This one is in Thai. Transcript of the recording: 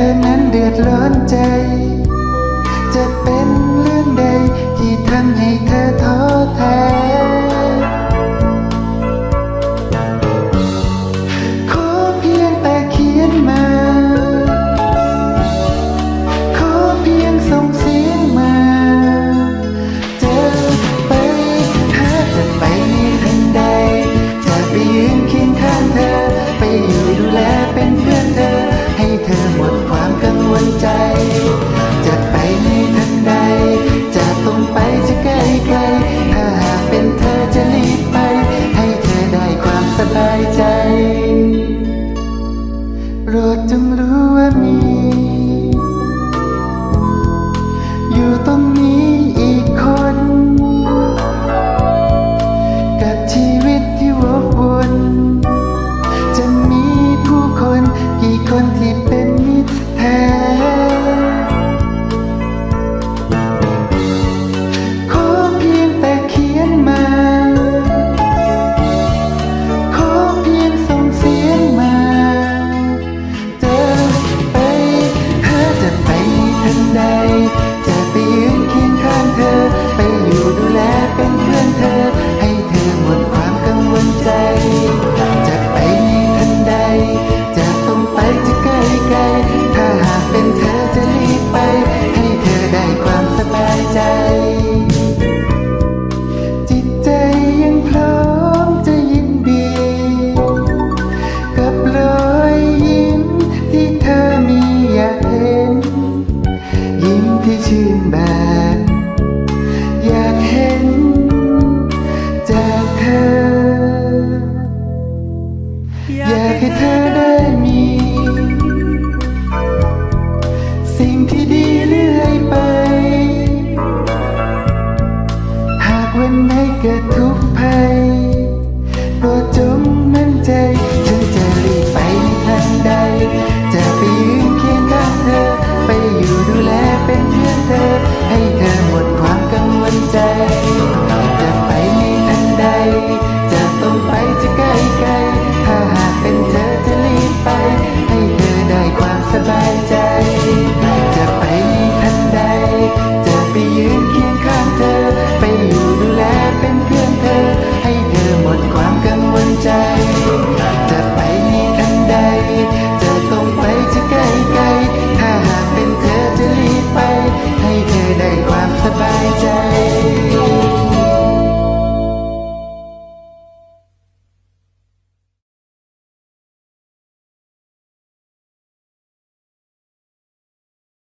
ธอนั้นเดือดร้อนใจ จะเป็นเรื่องใดที่ทำให้เธอท้อ ธอหมดความกังวลใจจะไปในทันใดจะต้องไปจะไกลไกล ถ้าหากเป็นเธอจะรีบไป ให้เธอได้ความสบายใจ โปรดจงรู้ว่ามี จะไปยืนเคียงข้างเธอ ไปอยู่ดูแลเป็นเพื่อนเธอ ให้เธอหมดความกังวลใจ วันไหนเกิดทุกภัยโปรดจงมั่นใจ